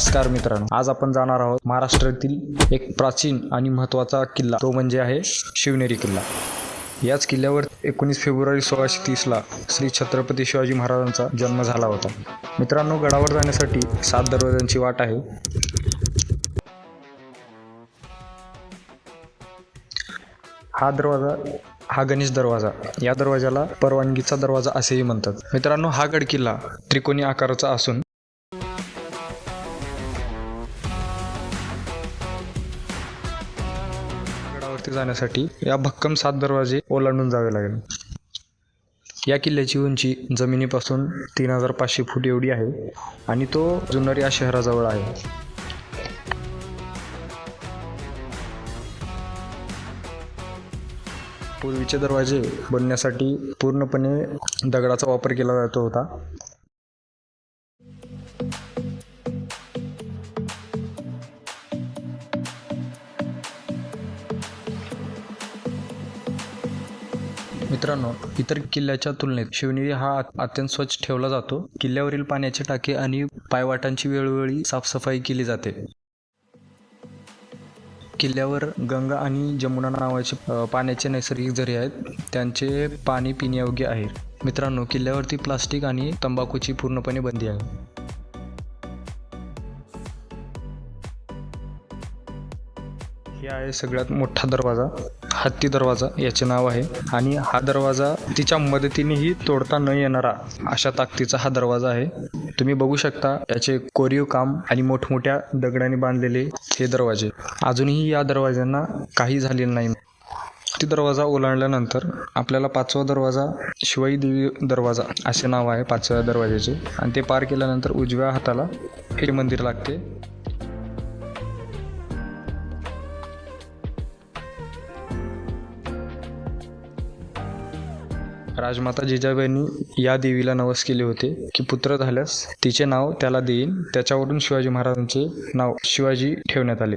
नमस्कार मित्रांनो. आज आपण जाणार आहोत महाराष्ट्रातील एक प्राचीन आणि महत्त्वाचा किल्ला. तो म्हणजे आहे शिवनेरी किल्ला. याच किल्ल्यावर एकोणीस फेब्रुवारी सोळाशे तीसला श्री छत्रपती शिवाजी महाराजांचा जन्म झाला होता. मित्रांनो गडावर जाण्यासाठी सात दरवाजांची वाट आहे. हा दरवाजा हा गणेश दरवाजा. या दरवाजाला परवानगीचा दरवाजा असेही म्हणतात. मित्रांनो हा गड किल्ला त्रिकोणी आकाराचा असून गडावरती जाण्यासाठी या भक्कम सात दरवाजे ओलांडून जावे लागेल. या किल्ल्याची उंची जमिनीपासून तीन हजार पाचशे फूट एवढी आहे आणि तो जुन्नर या शहराजवळ आहे. पूर्वीचे दरवाजे बनण्यासाठी पूर्णपणे दगडाचा वापर केला जातो होता. मित्रांनो इतर किल्ल्याच्या तुलनेत शिवनेरी हा अत्यंत स्वच्छ ठेवला जातो. किल्ल्यावरील पाण्याचे टाके आणि पायवाटांची वेळोवेळी साफसफाई केली जाते. किल्ल्यावर गंगा आणि जमुना नावाचे पाण्याचे नैसर्गिक झरे आहेत. त्यांचे पाणी पिण्यायोग्य आहे. मित्रांनो किल्ल्यावरती प्लास्टिक आणि तंबाखूची पूर्णपणे बंदी आहे. आहे सगळ्यात मोठा दरवाजा हत्ती दरवाजा याचे नाव आहे. आणि हा दरवाजा तिच्या मदतीनेही तोडता न येणारा अशा ताकदीचा हा दरवाजा आहे. तुम्ही बघू शकता याचे कोरीव काम आणि मोठमोठ्या दगडाने बांधलेले हे दरवाजे. अजूनही या दरवाज्यांना काही झालेलं नाही. ती दरवाजा ओलांडल्यानंतर आपल्याला पाचवा दरवाजा शिवाई देवी दरवाजा असे नाव आहे पाचव्या दरवाजाचे आणि ते पार केल्यानंतर उजव्या हाताला हे मंदिर लागते. राजमाता जिजाबाईंनी या देवीला नवस केले होते की पुत्र झाल्यास तिचे नाव त्याला देईन. त्याच्यावरून शिवाजी महाराजांचे नाव शिवाजी ठेवण्यात आले.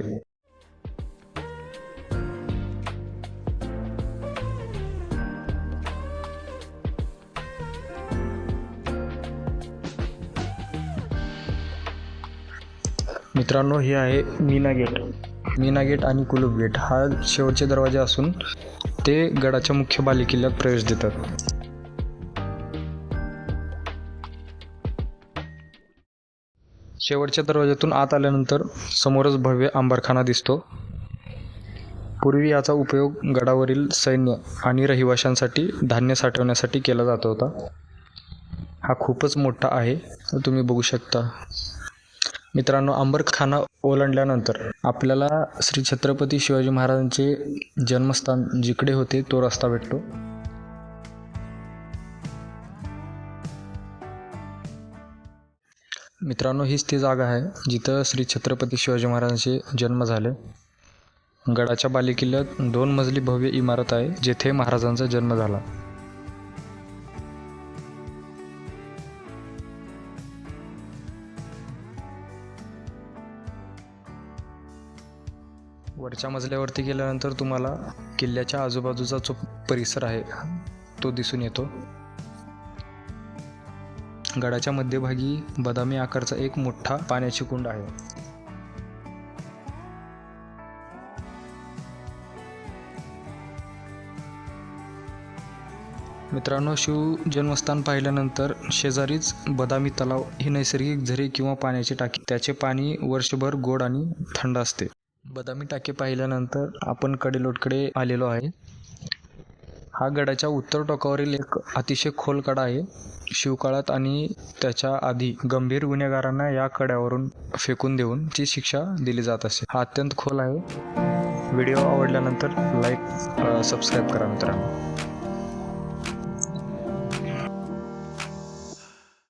मित्रांनो हे आहे मीना गेट. मीना गेट आणि कुलूप गेट हा शेवटचे दरवाजे असून ते गडाच्या मुख्य बालेकिल्ल्यात प्रवेश देतात. शेवटच्या दरवाज्यातून आत आल्यानंतर समोरच भव्य आंबारखाना दिसतो. पूर्वी याचा उपयोग गडावरील सैन्य आणि रहिवाशांसाठी धान्य साठवण्यासाठी केला जात होता. हा खूपच मोठा आहे तुम्ही बघू शकता. मित्रांनो अंबरखाना ओलांडल्यानंतर आपल्याला श्री छत्रपती शिवाजी महाराजांचे जन्मस्थान जिकडे होते तो रस्ता भेटतो. मित्रांनो हीच ती जागा आहे जिथं श्री छत्रपती शिवाजी महाराजांचे जन्म झाले. गडाच्या बालेकिल्ल्यात दोन मजली भव्य इमारत आहे जेथे महाराजांचा जन्म झाला. वरच्या मजल्यावरती गेल्यानंतर तुम्हाला किल्ल्याच्या आजूबाजूचा जो परिसर आहे तो दिसून येतो. गडाच्या मध्यभागी बदामी आकारचा एक मोठा पाण्याची कुंड आहे. मित्रांनो शिव जन्मस्थान पाहिल्यानंतर शेजारीच बदामी तलाव ही नैसर्गिक झरे किंवा पाण्याची टाकी त्याचे पाणी वर्षभर गोड आणि थंड असते. बदामी टाके पाहिल्यानंतर आपण कडेलोटकडे आलेलो आहे. हा गडाच्या उत्तर टोकावरील एक अतिशय खोल कडा आहे. शिवकाळात आणि त्याच्या आधी गंभीर गुन्हेगारांना या कड्यावरून फेकून देऊन ती शिक्षा दिली जात असे. हा अत्यंत खोल आहे. व्हिडिओ आवडल्यानंतर लाईक सबस्क्राईब करा मित्रांनो.